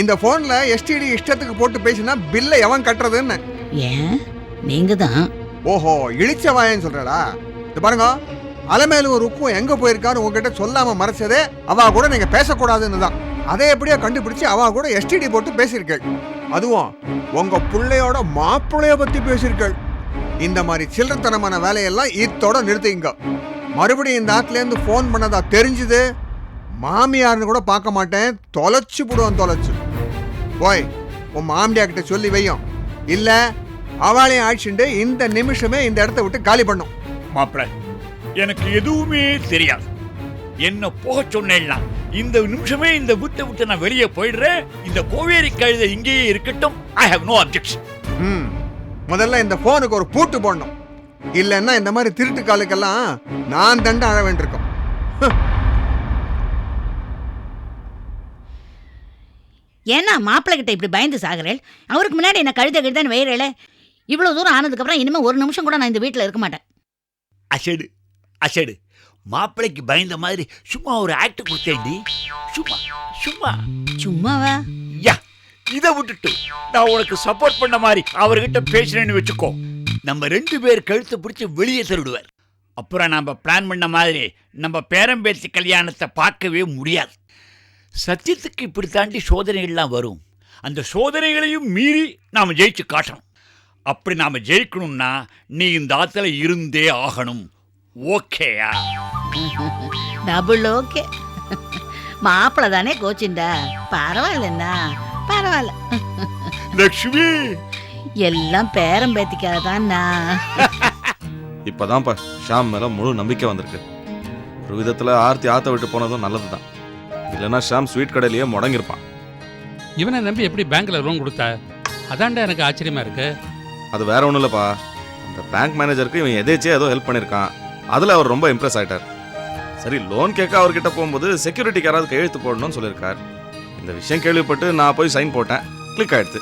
இந்த போன்ல எஸ்டிடி இஷ்டத்துக்கு போட்டு பேசினா பில்லை எவன் கட்டுறதுன்னு. ஏன்? நீங்க தான் ஓஹோ இழிச்ச வாயன்னு சொல்றடா. இது பாருங்க அலமேலு ஒரு உப்பும் எங்க போயிருக்கான்னு உங்ககிட்ட சொல்லாம மறைச்சதே அவ கூட நீங்க பேசக்கூடாதுன்னு தான். அதை எப்படியோ கண்டுபிடிச்சு அவ கூட எஸ்டிடி போட்டு பேசியிருக்கள். அதுவும் உங்க பிள்ளையோட மாப்பிள்ளைய பத்தி பேசியிருக்கள். இந்த மாதிரி சில்லறத்தனமான வேலையெல்லாம் இத்தோட நிறுத்திங்க. மறுபடியும் இந்த ஆத்துல இருந்து ஃபோன் பண்ணதா தெரிஞ்சுது? மாமியார்னு கூட பார்க்க மாட்டேன். தொலைச்சு போடுவான் தொலைச்சு. போய் உன் மாமியா கிட்ட சொல்லி வையும். இல்ல அவளையும் ஆட்சிண்டு இந்த நிமிஷமே இந்த இடத்த விட்டு காலி பண்ணும். மாப்பிள எனக்கு எதுவுமே தெரியாது. என்ன போக சொன்னேன்னா இந்த நிமிஷமே இந்த வீட்டை விட்டு நான் வெளியே போயிடுறேன். இந்த கோவேரி கழுதை இங்கேயே இருக்கட்டும். ஐ ஹவ் நோ அப்ஜெக்ஷன் ம் முதல்ல இந்த போனுக்கு ஒரு பூட்டு போடணும். இல்லைன்னா இந்த மாதிரி திருட்டு காலுக்கெல்லாம் நான் தண்டை அழ வேண்டியிருக்கும். ஏன்னா மாப்பிள்ளை கிட்ட இப்படி பயந்து சாகுறேன் அவருக்கு முன்னாடி என்ன கழுத கழுதன்னு வயிறல இவ்வளவு தூரம் ஆனதுக்கப்புறம் இனிமே ஒரு நிமிஷம் கூட நான் இந்த வீட்டில் இருக்க மாட்டேன். அசடு அசடு. மாப்பிளைக்கு பயந்த மாதிரி சும்மா ஒரு ஆக்ட் கொடுத்தேன்டி. சும்மா சும்மா. சும்மாவா? யா இதை விட்டுட்டு நான் உனக்கு சப்போர்ட் பண்ண மாதிரி அவர்கிட்ட பேசுறேன்னு வச்சுக்கோ. நம்ம ரெண்டு பேர் கழுத்தை பிடிச்சி வெளியே தருடுவார். அப்புறம் நம்ம பிளான் பண்ண மாதிரி நம்ம பேரம்பேத்தி கல்யாணத்தை பார்க்கவே முடியாது. சத்தியத்துக்கு இப்படி தாண்டி சோதனைகள்லாம் வரும். அந்த சோதனைகளையும் மீறி நாம் ஜெயிச்சு காட்டணும். அப்படி நாம் ஜெயிக்கணும்னா நீ இந்த ஆத்துல இருந்தே ஆகணும். ஓகேயா? டபுள் ஓகே மாப்பிள்ளை தானே கோச்சிண்டா? பரவாயில்லண்ணா. பரவாயில்ல. லக்ஷ்மி! எல்லாம் பேரம் பேத்திக்காக தான்ண்ணா இப்போதான்ப்பா ஷாம் மேலே முழு நம்பிக்கை வந்திருக்கு. ஒரு விதத்தில் ஆர்த்தி ஆற்ற விட்டு போனதும் நல்லது தான் இல்லைன்னா ஷாம் ஸ்வீட் கடையிலேயே முடங்கியிருப்பான். இவனை நம்பி எப்படி பேங்க்ல லோன் கொடுத்த? அதான்டா எனக்கு ஆச்சரியமா இருக்கு. அது வேற ஒன்றும் இல்லைப்பா. அந்த பேங்க் மேனேஜருக்கு இவன் எதேச்சே ஏதோ ஹெல்ப் பண்ணியிருக்கான். அதில் அவர் ரொம்ப இம்ப்ரெஸ் ஆயிட்டார். சரி லோன் கேட்க அவர்கிட்ட போகும்போது செக்யூரிட்டிக்கு யாராவது கையெழுத்து போடணும்னு சொல்லியிருக்கார். இந்த விஷயம் கேள்விப்பட்டு நான் போய் சைன் போட்டேன். கிளிக் ஆயிடுத்து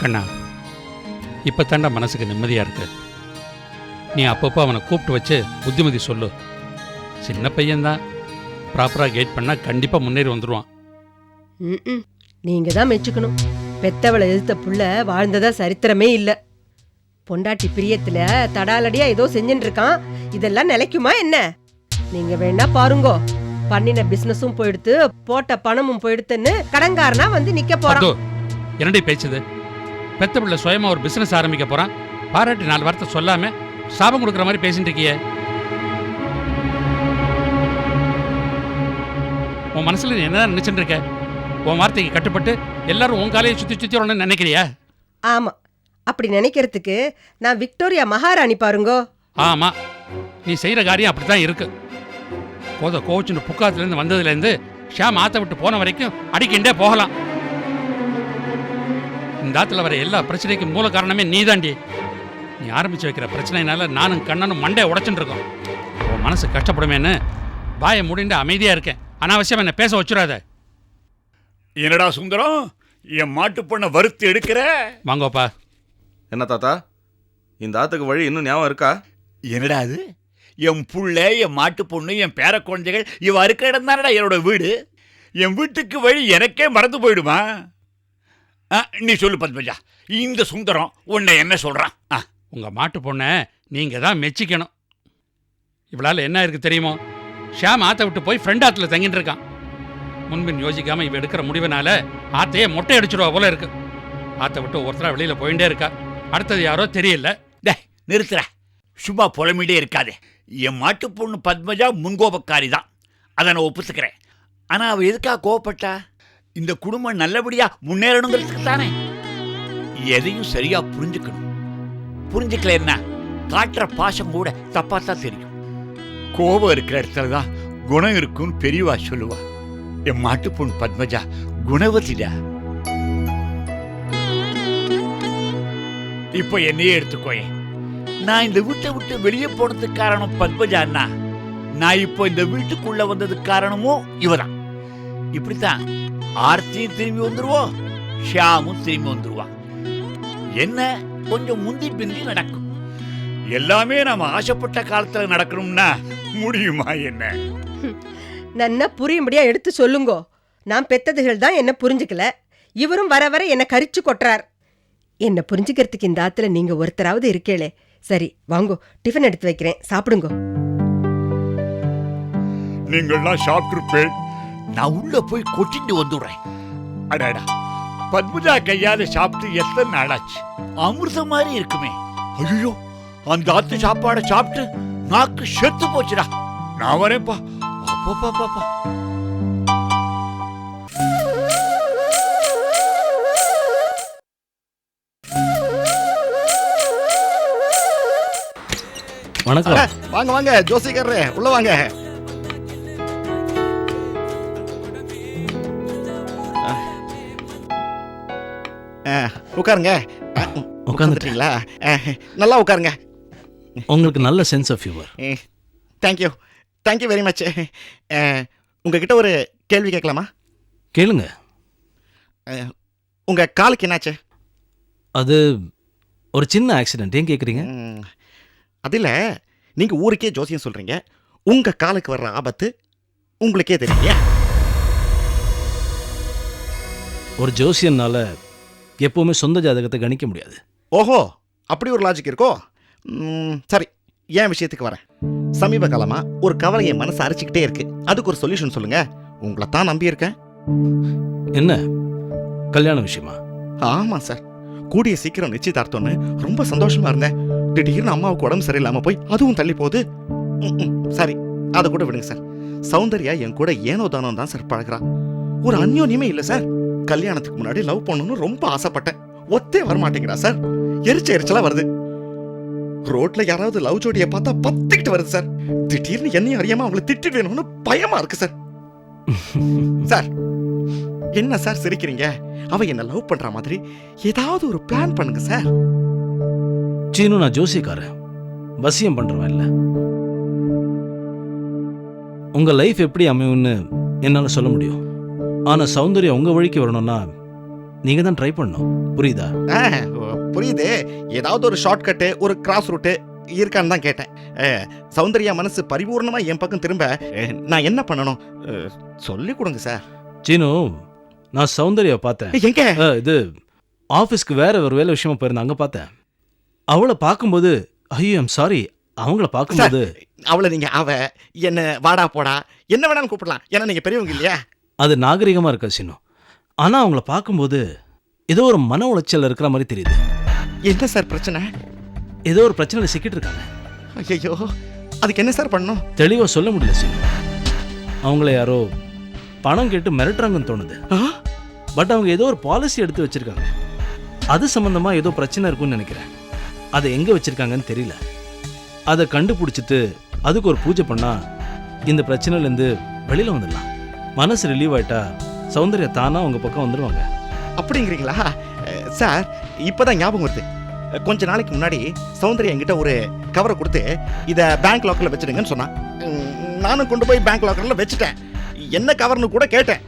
கண்ணா இப்போ தாண்டா மனசுக்கு நிம்மதியா இருக்கு. நீ அப்பப்போ அவனை கூப்பிட்டு வச்சு புத்திமதி சொல்லு. சின்ன பையன்தான். ப்ராப்பராக கைட் பண்ணால் கண்டிப்பாக முன்னேறி வந்துடுவான் ம்ம். நீங்க தான் மெச்சுக்கணும். பெத்தவளை எதிர்த்த புள்ள வாழ்ந்ததா சரித்திரமே இல்ல. பொண்டாட்டி பிரியத்துல தடாலடியா ஏதோ செஞ்சுட்டு இருக்கான் இதெல்லாம் நிலைக்குமா என்ன? நீங்க வேணா பாருங்கோ. பண்ணின பிசினஸும் போயிடுத்து போட்ட பணமும் போயிடுத்துன்னு கடன்காரனா வந்து நிக்க போறான். அதோ என்னடி பேச்சுது? பெத்த பிள்ளை சுயமா ஒரு பிசினஸ் ஆரம்பிக்க போறான். பாராட்டி நாலு வார்த்தை சொல்லாம சாபம் கொடுக்குற மாதிரி பேசிட்டு இருக்கியே உன் மனசுல நீ என்னதான் நினைச்சிட்டு இருக்க? உன் வார்த்தைக்கு கட்டுப்பட்டு எல்லாரும் உன் காலையை சுத்தி சுத்தி வரணும்னு நினைக்கிறியா? ஆமா. அப்படி நினைக்கிறதுக்கு நான் விக்டோரியா மகாராணி பாருங்கோ. ஆமா. நீ செய்யற காரியம் அப்படித்தான் இருக்கு. போத கோச்சுன்னு புக்காத்துலேருந்து வந்ததுலேருந்து ஷாம் ஆத்த விட்டு போன வரைக்கும் அடிக்கிண்டே போகலாம். இந்த ஆத்துல வர எல்லா பிரச்சனைக்கும் மூல காரணமே நீதாண்டி. நீ ஆரம்பிச்சு வைக்கிற பிரச்சனைனால நானும் கண்ணனும் மண்டே உடைச்சுட்டு இருக்கோம். உன் மனசு கஷ்டப்படுமேன்னு வாயை முடிண்டு அமைதியா இருக்கேன். அனாவசியம் என்ன பேச வச்சுடாத. என்னடா சுந்தரம்? என் மாட்டு பொண்ணை வறுத்து எடுக்கிற? வாங்கோப்பா. என்ன தாத்தா? இந்த ஆத்துக்கு வழி இன்னும் ஞாபகம் இருக்கா? என்னடா அது? என் புள்ள என் மாட்டு பொண்ணு என் பேர குழந்தைகள் இவ இருக்க இடம் தானடா என்னோட வீடு? என் வீட்டுக்கு வழி எனக்கே மறந்து போயிடுமா? ஆ, நீ சொல்லு பத்மஜா. இந்த சுந்தரம் உன்னை என்ன சொல்றான்? ஆ, உங்க மாட்டு பொண்ணை நீங்க தான் மெச்சிக்கணும். இவளால என்ன இருக்கு தெரியுமோ? ஷியாம் ஆத்த விட்டு போய் ஃப்ரெண்ட் ஆற்றுல தங்கிட்டு இருக்கான். முன்பின் யோசிக்காம இவ எடுக்கிற முடிவினால ஆத்தையே மொட்டை அடிச்சிடுவா போல இருக்கு. ஆத்த விட்டு ஒருத்தரா வெளியில போயிட்டே இருக்கா. அடுத்தது யாரோ தெரியல. டே நிறுத்துற சும்மா புலம்பிட்டே இருக்காதே. என் மாட்டு பொண்ணு பத்மஜா முன்கோபக்காரி தான். அதை நான் ஒப்புத்துக்கிறேன். ஆனா அவ எதுக்காக கோவப்பட்டா? இந்த குடும்பம் நல்லபடியா முன்னேறணுங்கிறதுக்கு தானே. எதையும் சரியா புரிஞ்சுக்கணும். புரிஞ்சுக்கல என்ன காட்டுற பாசம் கூட தப்பா தான் தெரியும். கோபம் இருக்கிற இடத்துல தான் குணம் இருக்கும்னு பெரியவா சொல்லுவா. என் மாட்டு பொண்ணு பத்மஜா குணவதிடா. இப்போ என்னையே எடுத்துக்கோயேன் நான் இந்த வீட்டை விட்டு வெளியே போனதுக்கு காரணம் பத்மஜா அண்ணா. நான் இப்போ இந்த வீட்டுக்குள்ள வந்ததுக்கு காரணமும் இவதான். இப்படித்தான் ஆர்த்தியும் திரும்பி வந்துருவோம் ஷியாமும் திரும்பி வந்துருவான் என்ன கொஞ்சம் முந்தி பிந்தி நடக்கும். எல்லாமே நாம ஆசைப்பட்ட காலத்துல நடக்கணும்னா முடியுமா என்ன? நன்னா புரியும்படியா எடுத்து சொல்லுங்கோ. நான் பெத்ததுகள் தான் என்ன புரிஞ்சுக்கல. இவரும் வர வர என்ன கரிச்சு கொட்டுறார். என்ன புரிஞ்சுக்கிறதுக்கு இந்த ஆத்துல நீங்க ஒருத்தராவது இருக்கேளே. சரி வாங்கோ டிஃபன் எடுத்து வைக்கிறேன். சாப்பிடுங்கோ. நீங்கள்லாம் சாப்பிட்டுருப்பேன் நான் உள்ள போய் கொட்டிட்டு வந்துடுறேன். அடாடா. பத்மஜா கையால சாப்பிட்டு எத்தனை நாளாச்சு? அமிர்தம் மாதிரி இருக்குமே. ஐயோ அந்த ஆத்து சாப்பாடை சாப்பிட்டு நாக்கு செத்து போச்சுடா. நான் வரேன்ப்பா. அப்பா பாப்பா வணக்கம். வாங்க வாங்க ஜோசிக்காரரே உள்ள வாங்க. உட்காருங்க. உட்காந்துட்டீங்களா? நல்லா உட்காருங்க. உங்களுக்கு நல்ல sense of humour thank you thank you very much உங்ககிட்ட ஒரு கேள்வி கேட்கலாமா? கேளுங்க. அஹ், உங்க காலுக்கு என்னாச்சு? அது ஒரு சின்ன ஆக்சிடென்ட் ஏன் கேட்குறீங்க அதில் நீங்க ஊருக்கே ஜோசியம் சொல்றீங்க. உங்க காலுக்கு வர்ற ஆபத்து உங்களுக்கே தெரியலையா ஒரு ஜோசியனால எப்பவுமே சொந்த ஜாதகத்தை கணிக்க முடியாது. ஓஹோ அப்படி ஒரு லாஜிக் இருக்கோ? சரி ஏன் விஷயத்துக்கு வரேன்? சமீப காலமா ஒரு கவலை என் மனசு அரைச்சிக்கிட்டே இருக்கு. அதுக்கு ஒரு சொல்யூஷன் சொல்லுங்க. உங்களை தான் நம்பி இருக்கேன் என்ன? கல்யாண விஷயமா? ஆமா சார் கூடிய சீக்கிரம் நிச்சயதார்த்தம்னு ரொம்ப சந்தோஷமா இருந்தேன். திடீர்னு அம்மாவுக்கு உடம்பு சரியில்லாம போய் அதுவும் தள்ளி போகுது. சரி அதை கூட விடுங்க சார் சௌந்தர்யா என் கூட ஏனோ தானோ தான் சார் பழகுறா. ஒரு அந்யோன்யமே இல்ல சார் கல்யாணத்துக்கு முன்னாடி லவ் பண்ணணும்னு ரொம்ப ஆசைப்பட்டேன். ஒத்தே வரமாட்டேங்கிறா சார் எரிச்ச எரிச்சலா வருது. ரோட்ல யாராவது லவ் ஜோடியை பார்த்தா பத்திக்கிட்டு வருது சார். திடீர்னு என்னையும் அறியாம அவங்கள திட்டிடுவேணும்னு பயமா இருக்கு சார். சார் என்ன சார் சிரிக்கிறீங்க? அவ என்ன லவ் பண்ற மாதிரி ஏதாவது ஒரு பிளான் பண்ணுங்க சார். சீனு நான் ஜோசியக்காரன். வசியம் பண்றவன் இல்ல. உங்க லைஃப் எப்படி அமையும்னு என்னால சொல்ல முடியும். ஆனா சௌந்தர்யா உங்க வழிக்கு வரணும்னா நீங்க தான் ட்ரை பண்ணணும். புரியுதா? புரியுது? ஏதாவது ஒரு ஷார்ட்கட்டு ஒரு கிராஸ் ரூட்டு இருக்கான்னு தான் கேட்டேன். சௌந்தர்யா மனசு பரிபூர்ணமா என் பக்கம் திரும்ப நான் என்ன பண்ணணும்? சொல்லி கொடுங்க சார் சீனு நான் சௌந்தர்யா பார்த்தேன். எங்க? இது ஆஃபீஸ்க்கு வேற ஒரு வேலை விஷயமா போயிருந்தேன் அங்க பார்த்தேன். அவளை பார்க்கும்போது ஐயோ ஐம் சாரி அவங்கள பார்க்கும்போது அவளை நீங்க அவ என்ன வாடா போடா என்ன வேணாலும் கூப்பிடலாம். ஏன்னா நீங்க பெரியவங்க இல்லையா? அது நாகரிகமா இருக்கா சீனு ஆனா அவங்கள பார்க்கும்போது ஏதோ ஒரு மன உளைச்சல் இருக்கிற மாதிரி தெரியுது. என்ன சார் பிரச்சனை? ஏதோ ஒரு பிரச்சனையில சிக்கிட்டு இருக்காங்க ஐயோ அதுக்கு என்ன சார் பண்ணணும்? தெளிவா சொல்ல முடியல சீனு. அவங்கள யாரோ பணம் கேட்டு மிரட்டுறாங்கன்னு தோணுது? பட் அவங்க ஏதோ ஒரு பாலிசி எடுத்து வச்சிருக்காங்க. அது சம்பந்தமா ஏதோ பிரச்சனை இருக்கும்னு நினைக்கிறேன். அதை எங்க வச்சிருக்காங்கன்னு தெரியல. அதை கண்டுபிடிச்சிட்டு அதுக்கு ஒரு பூஜை பண்ணா இந்த பிரச்சனையிலேருந்து வெளியில வந்துடலாம். மனசு ரிலீவ் ஆயிட்டா சௌந்தர்யா தானா உங்க பக்கம் வந்துடுவாங்க அப்படிங்கிறீங்களா? சார் இப்பதான் ஞாபகம் வருது. கொஞ்ச நாளைக்கு முன்னாடி சௌந்தர்யா என்கிட்ட ஒரு கவரை கொடுத்து இதை பேங்க் லாக்கர்ல வச்சிடுங்கன்னு சொன்னான். நானும் கொண்டு போய் பேங்க் லாக்கர்ல வச்சுட்டேன். என்ன கவர்னு கூட கேட்டேன்.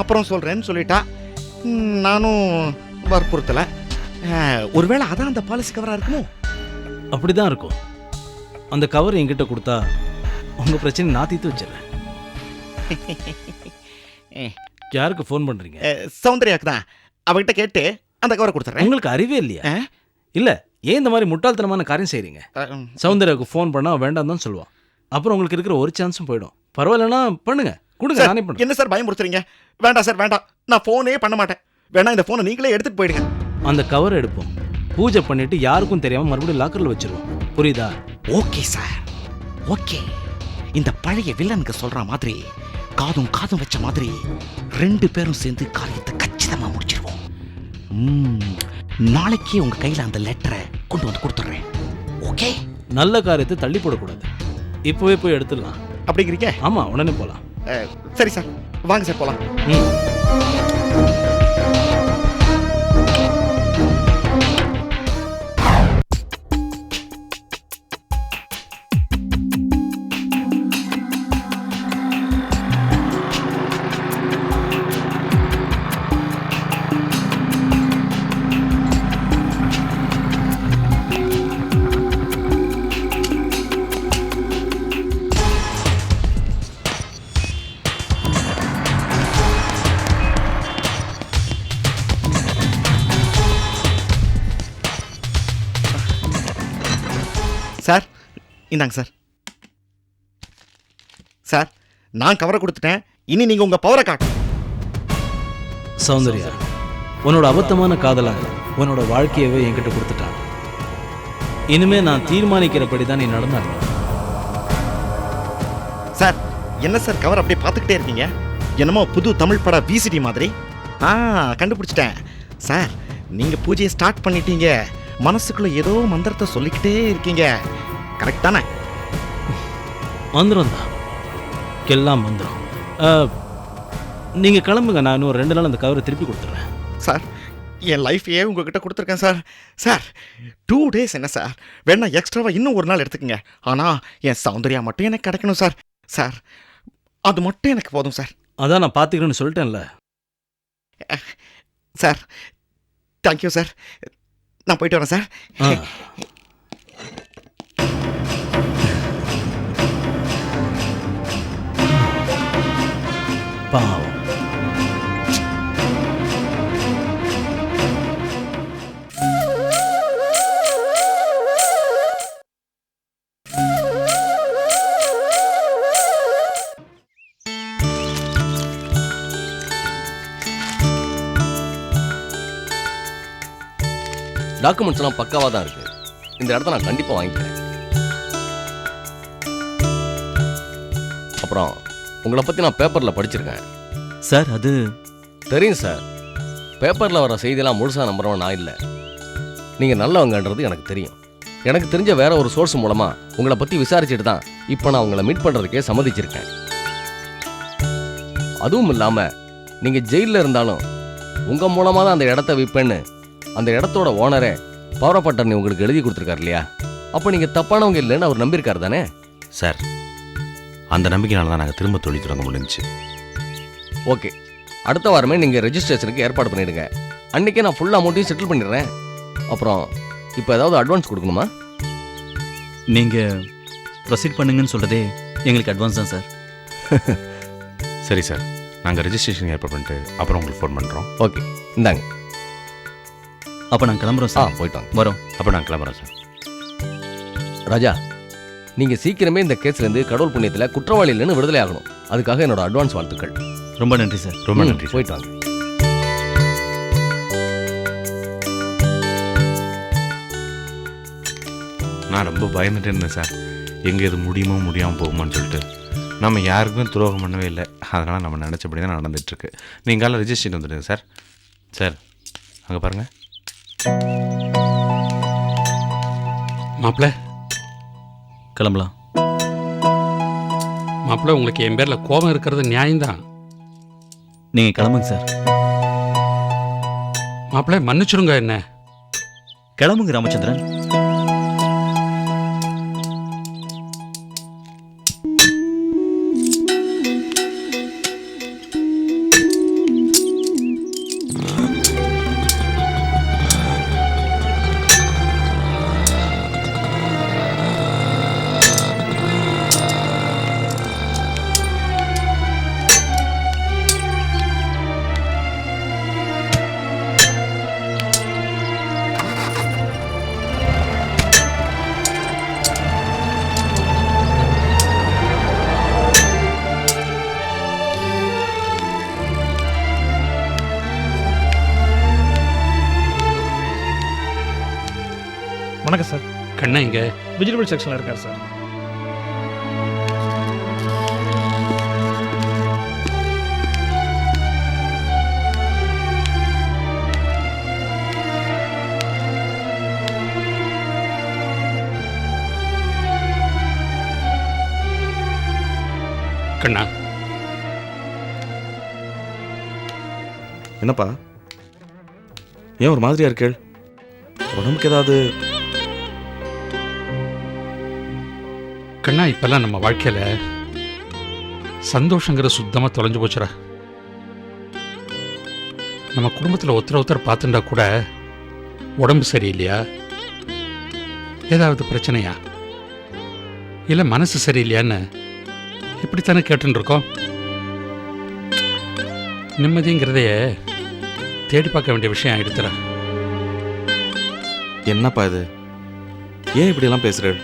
அப்புறம் சொல்றேன்னு சொல்லிட்டா நானும் வற்புறுத்தல. ஒருவேளை அதான் அந்த பாலிசி கவரா இருக்குமோ? அப்படிதான் இருக்கும். அந்த கவர் என்கிட்ட கொடுத்தா உங்க பிரச்சனை நான் தீர்த்து வச்சிடுறேன். யாருக்கு ஃபோன் பண்றீங்க? அஹ், சௌந்தர்யாக்கு தான். அவகிட்ட கேட்டு அந்த கவரை கொடுத்துட்றேன். உங்களுக்கு அறிவே இல்லையா? இல்ல ஏன் இந்த மாதிரி முட்டாள்தனமான காரியம் செய்றீங்க? அஹ், சௌந்தர்யாவுக்கு ஃபோன் பண்ணா அவ வேண்டாம் தான் சொல்லுவான். அப்புறம் உங்களுக்கு இருக்கிற ஒரு சான்ஸும் போயிடும். பரவாயில்லனா பண்ணுங்க. கொடுங்க நானே பண்றேன் என்ன சார் பயமுறுத்துறீங்க? வேண்டாம் சார் வேண்டாம். நான் ஃபோனே பண்ண மாட்டேன். வேணா இந்த ஃபோனை நீங்களே எடுத்துட்டு போயிடுங்க. அந்த கவர் எடுப்போம். பூஜை பண்ணிட்டு யாருக்கும் தெரியாம மறுபடியும் லாக்கர்ல வச்சிருவோம். புரியுதா? Okay sir. ஓகே. இந்த பழைய வில்லனுக்கு சொல்ற மாதிரி காதும் காதும் வச்ச மாதிரி ரெண்டு பேரும் சேர்ந்து காரியத்தை கச்சிதமா முடிச்சிருவோம். நாளைக்கே உங்க கையில அந்த லெட்டரை கொண்டு வந்து கொடுத்துட்றேன். ஓகே நல்ல காரியத்தை தள்ளி போடக்கூடாது. இப்போவே போய் எடுத்துடலாம். அப்படிங்கிறீங்க? ஆமா உடனே போலாம். சரி சார். வாங்க சார் போலாம். ம். இந்தாங்க சார். சார் நான் கவரை கொடுத்துட்டேன். இனி நீங்கள் உங்கள் பவரை காட்டும் சௌந்தர்யா உன்னோட அபத்தமான காதலன் உன்னோட வாழ்க்கையவே என்கிட்ட கொடுத்துட்டான். இனிமே நான் தீர்மானிக்கிறபடி தான் நீ நடந்தாங்க சார் என்ன சார் கவர் அப்படியே பார்த்துக்கிட்டே இருக்கீங்க? என்னமோ புது தமிழ் பட விசிடி மாதிரி? ஆ கண்டுபிடிச்சிட்டேன். சார் நீங்கள் பூஜையை ஸ்டார்ட் பண்ணிட்டீங்க. மனசுக்குள்ள ஏதோ மந்திரத்தை சொல்லிக்கிட்டே இருக்கீங்க. கரெக்ட் தானே? மந்திரம் தான் எல்லாம் மந்திரம். அஹ், நீங்க கிளம்புங்க நான் இன்னும் ரெண்டு நாள் அந்த கவரை திருப்பி கொடுத்துட்றேன் சார் என் லைஃபையே உங்ககிட்ட கொடுத்துருக்கேன் சார்? சார் டூ டேஸ் என்ன சார்? வேணா எக்ஸ்ட்ராவாக இன்னும் ஒரு நாள் எடுத்துக்கங்க. ஆனால் என் சௌந்தர்யா மட்டும் எனக்கு கிடைக்கணும் சார். சார் அது மட்டும் எனக்கு போதும் சார். அதான் நான் பார்த்துக்கிறேன்னு சொல்லிட்டேன்ல. Sir thank you sir. நான் போயிட்டு வரேன் சார். பாவம். டாக்குமெண்ட்ஸ்லாம் பக்காவாக தான் இருக்கு. இந்த இடத்த நான் கண்டிப்பாக வாங்கிக்கிறேன். அப்புறம் உங்களை பற்றி நான் பேப்பரில் படிச்சிருக்கேன். சார் அது தெரியும் சார். பேப்பரில் வர செய்தியெல்லாம் முழுசாக நம்புறவன் நான் இல்லை. நீங்கள் நல்லவங்கன்றது எனக்கு தெரியும். எனக்கு தெரிஞ்ச வேற ஒரு சோர்ஸ் மூலமாக உங்களை பற்றி விசாரிச்சுட்டு தான் இப்போ நான் உங்களை மீட் பண்ணுறதுக்கே சம்மதிச்சிருக்கேன். அதுவும் இல்லாமல் நீங்கள் ஜெயிலில் இருந்தாலும் உங்கள் மூலமாக தான் அந்த இடத்த விற்பேன்னு அந்த இடத்தோட ஓனரே பவரப்பட்டர்னி உங்களுக்கு எழுதி கொடுத்துருக்காரு இல்லையா? அப்போ நீங்கள் தப்பானவங்க இல்லைன்னு அவர் நம்பியிருக்காரு தானே? சார். அந்த நம்பிக்கைனால தான் நாங்கள் திரும்ப தொழில் தொடங்க முடிஞ்சுச்சு. ஓகே. அடுத்த வாரமே நீங்கள் ரெஜிஸ்ட்ரேஷனுக்கு ஏற்பாடு பண்ணிடுங்க. அன்றைக்கே நான் ஃபுல் அமௌண்ட்டையும் செட்டில் பண்ணிடுறேன். அப்புறம் இப்போ ஏதாவது அட்வான்ஸ் கொடுக்கணுமா? நீங்க ப்ரொசீட் பண்ணுங்கன்னு சொல்றதே எங்களுக்கு அட்வான்ஸ் தான் சார் சரி சார் நாங்கள் ரெஜிஸ்ட்ரேஷன் ஏற்பாடு பண்ணிட்டு அப்புறம் உங்களுக்கு ஃபோன் பண்ணுறோம் ஓகே. இந்தாங்க. அப்ப நாங்க கிளம்புறோம் சார் போயிட்டு வாங்க. வரோம். அப்போ நான் கிளம்புறேன் சார் ராஜா நீங்கள் சீக்கிரமே இந்த கேஸ்லேருந்து கடவுள் புண்ணியத்தில் குற்றவாளி இல்லைன்னு விடுதலை ஆகணும். அதுக்காக என்னோட அட்வான்ஸ் வாழ்த்துக்கள். ரொம்ப நன்றி சார். ரொம்ப நன்றி சார். போயிட்டு வாங்க. நான் ரொம்ப பயந்துட்டு இருந்தேன் சார். எங்கே இது முடியுமோ முடியாமல் போகுமான்னு சொல்லிட்டு. நம்ம யாருக்குமே துரோகம் பண்ணவே இல்லை. அதனால் நம்ம நினச்சபடி தான் நடந்துட்டுருக்கு. நீங்களும் ரெஜிஸ்ட்ரேஷன் வந்துடுங்க சார். சார் அங்கே பாருங்கள் மாப்பிள்ள கிளம்பலாம். மாப்பிள்ள உங்களுக்கு என் பேரில் கோபம் இருக்கிறது நியாயம்தான். நீங்க கிளம்புங்க சார். மாப்பிள்ள மன்னிச்சிருங்க என்ன. கிளம்புங்க ராமச்சந்திரன். கண்ணா இங்க. வெஜிடபிள் செக்ஷனில் இருக்கார் சார் கண்ணா. என்னப்பா? ஏன் ஒரு மாதிரியா இருக்கேள்? உடம்புக்கு ஏதாவது கண்ணா இப்பெல்லாம் நம்ம வாழ்க்கையில சந்தோஷங்கிற சுத்தமாக தொலைஞ்சு போச்சுடா. நம்ம குடும்பத்தில் ஒருத்தர் ஒருத்தர் பார்த்துட்டா கூட உடம்பு சரியில்லையா? ஏதாவது பிரச்சனையா? இல்லை மனசு சரியில்லையான்னு இப்படித்தானே கேட்டுன்னு இருக்கோம்? நிம்மதிங்கிறதையே தேடி பார்க்க வேண்டிய விஷயம் ஆயிடுத்துறா என்னப்பா இது? ஏன் இப்படியெல்லாம் பேசுகிறேன்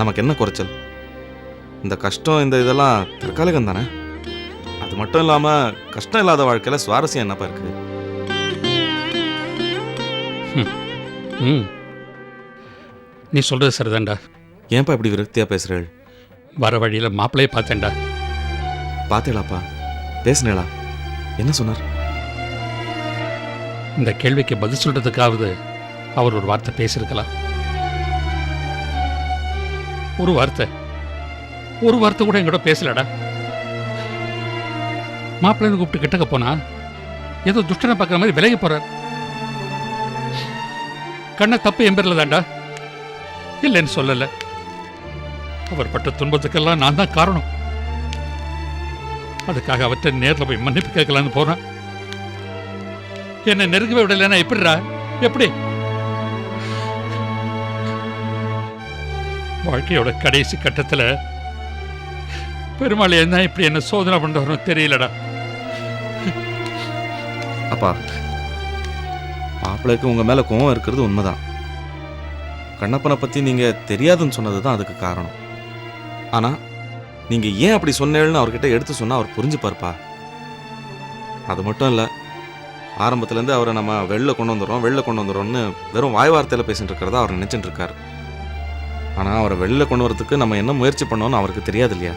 நமக்கு என்ன குறைச்சல்? இந்த கஷ்டம் இந்த இதெல்லாம் தற்காலிகம் தானே? அது மட்டும் இல்லாமல் கஷ்டம் இல்லாத வாழ்க்கையில் சுவாரஸ்யம் என்னப்பா இருக்குது ம். நீ சொல்கிறது சரிதான்டா. ஏன்ப்பா இப்படி விரக்தியாக பேசுகிறேள் வர வழியில் மாப்பிள்ளையே பார்த்தேன்டா. பார்த்தேளாப்பா. பேசுனேளா? என்ன சொன்னார்? இந்த கேள்விக்கு பதில் சொல்றதுக்காவது அவர் ஒரு வார்த்தை பேசியிருக்கலாம். ஒரு வார்த்தை. ஒரு வார்த்தை கூட எங்கிட்ட பேசலடா. மாப்பிள்ளைன்னு கூப்பிட்டு கிட்டக்க போனா ஏதோ துஷ்டனை பார்க்குற மாதிரி விலகி போறார். கண்ணை தப்பு எம்பரில் தாண்டா இல்லைன்னு சொல்லல. அவர் பட்ட துன்பத்துக்கெல்லாம் நான் தான் காரணம். அதுக்காக அவற்றை நேரில் போய் மன்னிப்பு கேட்கலான்னு போறேன். என்னை நெருங்கவே விடலைன்னா எப்படிடா? எப்படி? வாழ்க்கையோட கடைசி கட்டத்தில் பெருமாள் என்ன இப்படி என்ன சோதனை பண்ணுறோம் தெரியலடா. அப்பா மாப்பிள்ளைக்கு உங்கள் மேலே கோவம் இருக்கிறது உண்மைதான். கண்ணப்பனை பற்றி நீங்கள் தெரியாதுன்னு சொன்னது தான் அதுக்கு காரணம். ஆனால் நீங்கள் ஏன் அப்படி சொன்னேன்னு அவர்கிட்ட எடுத்து சொன்னால் அவர் புரிஞ்சுப்பார்ப்பா. அது மட்டும் இல்லை ஆரம்பத்துலேருந்து அவரை நம்ம வெளில கொண்டு வந்துடுறோம் வெளில கொண்டு வந்துடுறோம்னு வெறும் வாய் வார்த்தையில் பேசிட்டு இருக்கிறதா அவர் நினச்சிட்டு இருக்காரு. ஆனால் அவரை வெளில கொண்டு வரதுக்கு நம்ம என்ன முயற்சி பண்ணோம்னு அவருக்கு தெரியாது இல்லையா?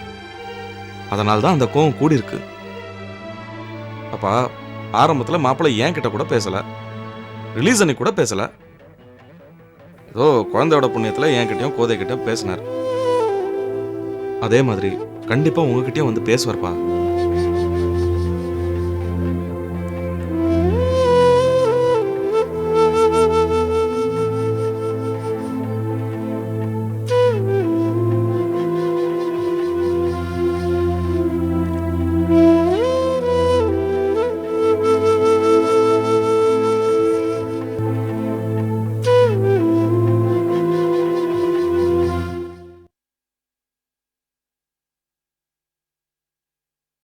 அதனால தான் அந்த கோவம் கூடியிருக்கு. அப்பா ஆரம்பத்தில் மாப்பிள்ளை ஏன் கிட்ட கூட பேசலை. ரிலீஸ் அன்னைக்கு கூட பேசலை. ஏதோ குழந்தையோட புண்ணியத்தில் என்கிட்டயும் கோதை கிட்ட பேசினார். அதே மாதிரி கண்டிப்பாக உங்ககிட்டயும் வந்து பேசுவார்ப்பா.